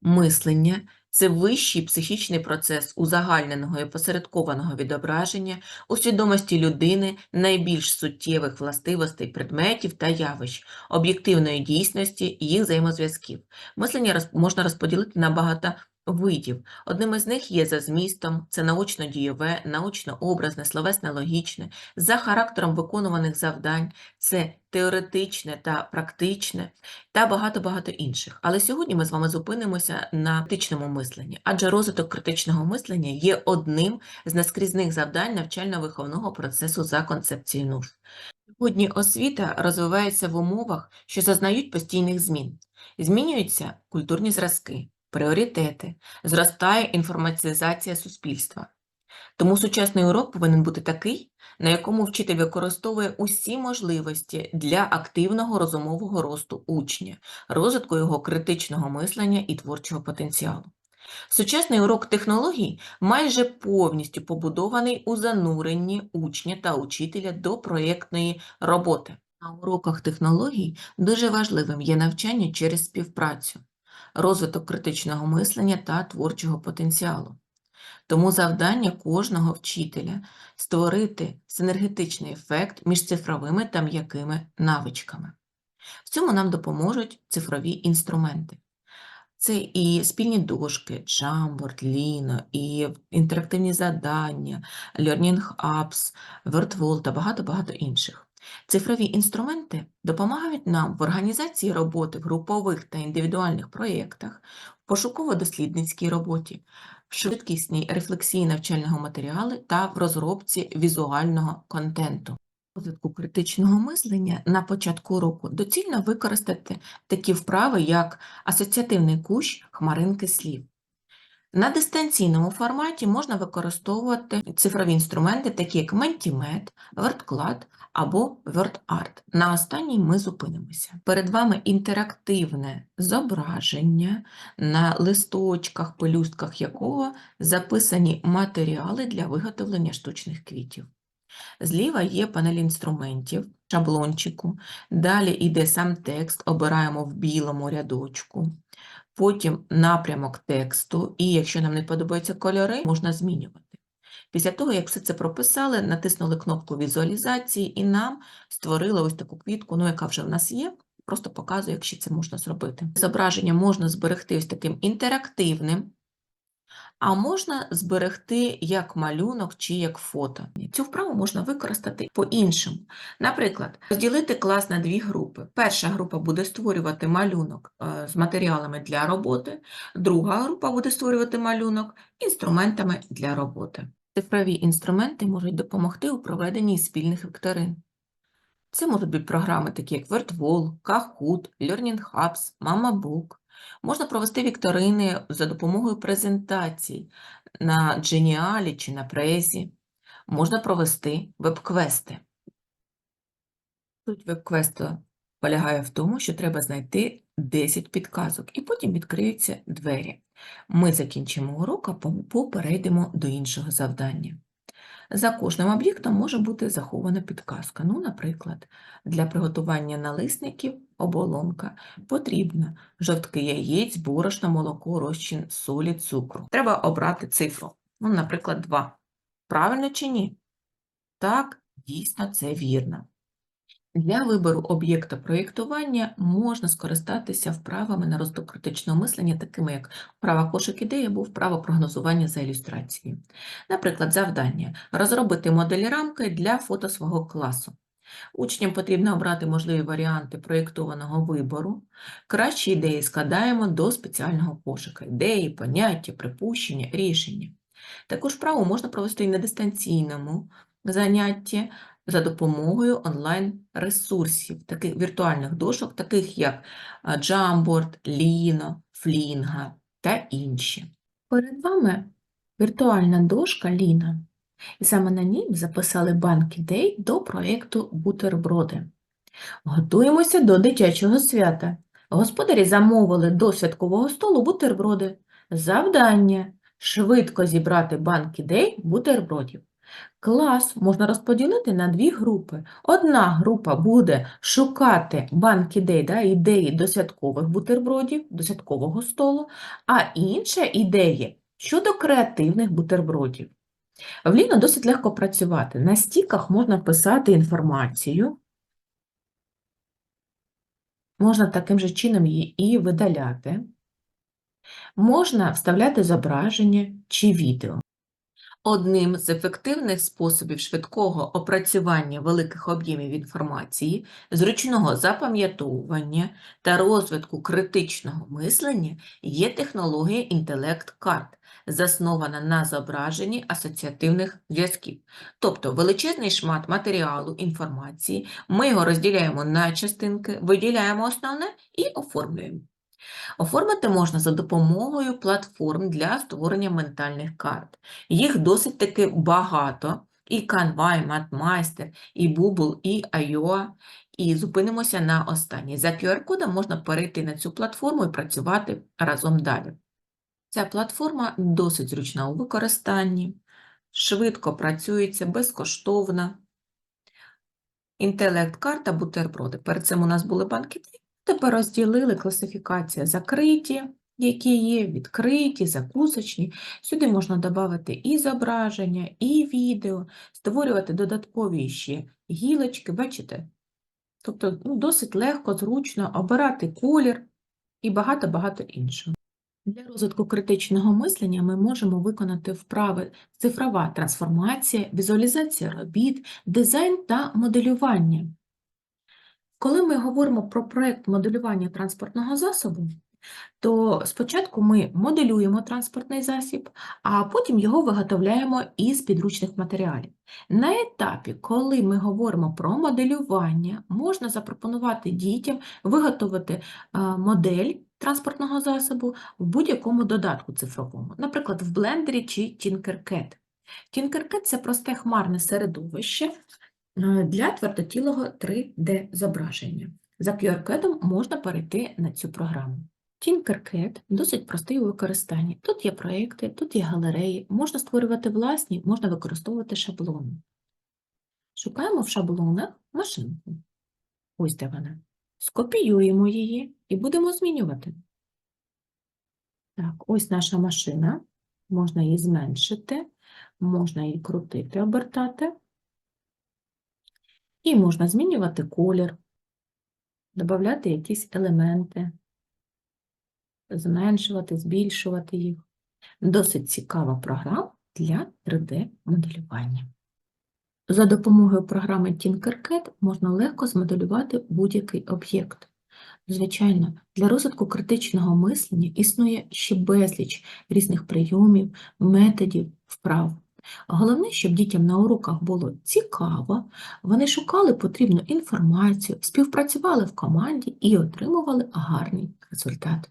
Мислення це вищий психічний процес узагальненого і посередкованого відображення у свідомості людини найбільш суттєвих властивостей предметів та явищ, об'єктивної дійсності і їх взаємозв'язків. Мислення можна розподілити на багато видів. Одним із них є за змістом, це научно-дійове, научно-образне, словесно-логічне, за характером виконуваних завдань, це теоретичне та практичне, та багато-багато інших. Але сьогодні ми з вами зупинимося на критичному мисленні, адже розвиток критичного мислення є одним з наскрізних завдань навчально-виховного процесу за концепцією. Сьогодні освіта розвивається в умовах, що зазнають постійних змін. Змінюються культурні зразки, пріоритети, зростає інформатизація суспільства. Тому сучасний урок повинен бути такий, на якому вчитель використовує усі можливості для активного розумового росту учня, розвитку його критичного мислення і творчого потенціалу. Сучасний урок технологій майже повністю побудований у зануренні учня та учителя до проєктної роботи. На уроках технологій дуже важливим є навчання через співпрацю, розвиток критичного мислення та творчого потенціалу. Тому завдання кожного вчителя створити синергетичний ефект між цифровими та м'якими навичками. В цьому нам допоможуть цифрові інструменти. Це і спільні дошки, Jamboard, Lino, і інтерактивні завдання, Learning Apps, Wordwall та багато-багато інших. Цифрові інструменти допомагають нам в організації роботи в групових та індивідуальних проєктах, в пошуково-дослідницькій роботі, в швидкісній рефлексії навчального матеріалу та в розробці візуального контенту. Розвитку критичного мислення на початку року доцільно використати такі вправи, як асоціативний кущ хмаринки слів. На дистанційному форматі можна використовувати цифрові інструменти, такі як Mentimeter, WordClad або WordArt. На останній ми зупинимося. Перед вами інтерактивне зображення, на листочках, пелюстках якого записані матеріали для виготовлення штучних квітів. Зліва є панель інструментів, шаблончику, далі йде сам текст, обираємо в білому рядочку, потім напрямок тексту, і якщо нам не подобаються кольори, можна змінювати. Після того, як все це прописали, натиснули кнопку візуалізації і нам створили ось таку квітку, ну, яка вже в нас є, просто показую, як ще це можна зробити. Зображення можна зберегти ось таким інтерактивним, а можна зберегти як малюнок чи як фото. Цю вправу можна використати по-іншому. Наприклад, розділити клас на дві групи. Перша група буде створювати малюнок е, з матеріалами для роботи, друга група буде створювати малюнок інструментами для роботи. Цифрові інструменти можуть допомогти у проведенні спільних вікторин. Це можуть бути програми, такі як WordWall, Kahoot, Learning Hubs, MamaBook. Можна провести вікторини за допомогою презентацій на Geniali чи на Презі. Можна провести веб-квести. Суть веб-квесту полягає в тому, що треба знайти 10 підказок, і потім відкриються двері. Ми закінчимо урок, а по- перейдемо до іншого завдання. За кожним об'єктом може бути захована підказка. Ну, наприклад, для приготування налисників оболонка потрібна жовтки яєць, борошно, молоко, розчин солі, цукру. Треба обрати цифру. Ну, наприклад, 2. Правильно чи ні? Так, дійсно, це вірно. Для вибору об'єкта проєктування можна скористатися вправами на розвиток критичного мислення, такими як вправа кошик ідеї або вправа прогнозування за ілюстрацією. Наприклад, завдання – розробити модель рамки для фото свого класу. Учням потрібно обрати можливі варіанти проєктованого вибору. Кращі ідеї складаємо до спеціального кошика. Ідеї, поняття, припущення, рішення. Таку ж вправу можна провести і на дистанційному занятті за допомогою онлайн-ресурсів, таких віртуальних дошок, таких як Jamboard, Lino, Flinga та інші. Перед вами віртуальна дошка Lina. І саме на ній записали банк ідей до проєкту Бутерброди. Готуємося до дитячого свята. Господарі замовили до святкового столу бутерброди. Завдання – швидко зібрати банк ідей бутербродів. Клас можна розподілити на дві групи. Одна група буде шукати банк ідей, да, ідеї до святкових бутербродів, до святкового столу, а інша ідеї щодо креативних бутербродів. В Ліно досить легко працювати. На стіках можна писати інформацію, можна таким же чином її і видаляти, можна вставляти зображення чи відео. Одним з ефективних способів швидкого опрацювання великих об'ємів інформації, зручного запам'ятовування та розвитку критичного мислення є технологія інтелект-карт, заснована на зображенні асоціативних зв'язків. Тобто величезний шмат матеріалу, інформації, ми його розділяємо на частинки, виділяємо основне і оформлюємо. Оформити можна за допомогою платформ для створення ментальних карт. Їх досить таки багато. І Canva, і MapMeister, і Bubble, і IO. І зупинимося на останній. За QR-кодом можна перейти на цю платформу і працювати разом далі. Ця платформа досить зручна у використанні, швидко працюється, безкоштовна. Інтелект-карта, бутерброди. Перед цим у нас були банки Тепер розділили класифікація закриті, які є, відкриті, закусочні. Сюди можна додати і зображення, і відео, створювати додаткові ще гілочки, бачите? Тобто ну, досить легко, зручно обирати колір і багато-багато іншого. Для розвитку критичного мислення ми можемо виконати вправи цифрова трансформація, візуалізація робіт, дизайн та моделювання. Коли ми говоримо про проєкт моделювання транспортного засобу, то спочатку ми моделюємо транспортний засіб, а потім його виготовляємо із підручних матеріалів. На етапі, коли ми говоримо про моделювання, можна запропонувати дітям виготовити е, модель транспортного засобу в будь-якому додатку цифровому, наприклад, в блендері чи Tinkercad. Tinkercad – це просте хмарне середовище, для твердотілого 3D-зображення. За QR-кодом можна перейти на цю програму. Tinkercad досить простий у використанні. Тут є проекти, тут є галереї, можна створювати власні, можна використовувати шаблони. Шукаємо в шаблонах машинку. Ось де вона. Скопіюємо її і будемо змінювати. Так, ось наша машина. Можна її зменшити, можна її крутити, обертати. І можна змінювати колір, додати якісь елементи, зменшувати, збільшувати їх. Досить цікава програма для 3D-моделювання. За допомогою програми Tinkercad можна легко змоделювати будь-який об'єкт. Звичайно, для розвитку критичного мислення існує ще безліч різних прийомів, методів, вправ. Головне, щоб дітям на уроках було цікаво, вони шукали потрібну інформацію, співпрацювали в команді і отримували гарний результат.